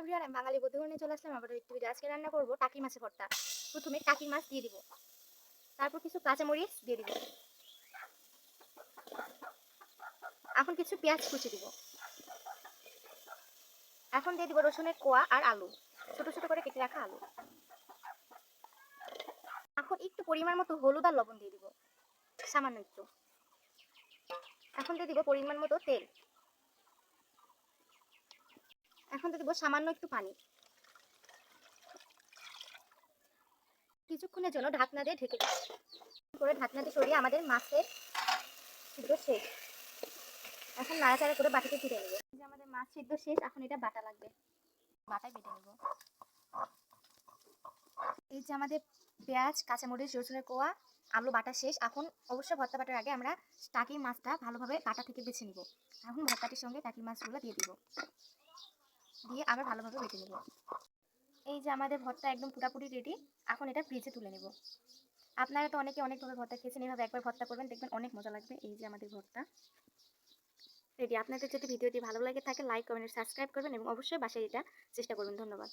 Everyone আমি বাঙালি বধূ নিয়ে চলে আসলাম, আবার একটু আজকে রান্না করব টাকি মাছের ভর্তা। প্রথমে টাকি মাছ দিয়ে দিব। তারপর কিছু কাঁচামরিচ দিয়ে দিব। এখন কিছু পেঁয়াজ কুচি দিব। এখন দিয়ে দিব রসুনের কোয়া আর আলু, ছোট ছোট করে কেটে রাখা আলু। এখন একটু পরিমাণ মতো হলুদ আর লবণ দিয়ে দিব, সামান্য একটু। এখন দিয়ে দিব পরিমাণ মতো তেল। এখন দিয়ে দেবো সামান্য একটু পানি। কিছুক্ষণের জন্য ঢাকনা দিয়ে ঢেকে করে ঢাকনা দিয়ে সরিয়ে আমাদের মাছের সিদ্ধ শেষ। এখন নাড়াচাড়া করে বাটিতে ফিরে নেব। আমাদের মাছ সিদ্ধ শেষ, এখন এটা বাটা লাগবে। বাটায় বেটে নেব। এই যে আমাদের পেঁয়াজ, কাঁচামরিচ, রসুনের কোয়া আলু বাটা শেষ। এখন অবশ্যই ভর্তা বাটার আগে আমরা টাকি মাছটা ভালোভাবে কাটা থেকে বেছে নিব। এখন ভর্তাটির সঙ্গে টাকি মাছগুলো দিয়ে দিব। দিয়ে আবার ভালোভাবে বেটে নেব। এই যে আমাদের ভর্তা একদম পুরাপুরি রেডি এখন এটা ফ্রিজে তুলে নেব। আপনারা তো অনেকে অনেকভাবে ভর্তা খেয়েছেন এইভাবে একবার ভর্তা করবেন, দেখবেন অনেক মজা লাগবে এই যে আমাদের ভর্তা। রেডি আপনাদের যদি ভিডিওটি ভালো লাগে থাকে লাইক কমেন্ট সাবস্ক্রাইব করবেন এবং অবশ্যই বাসায় এটা চেষ্টা করবেন। ধন্যবাদ।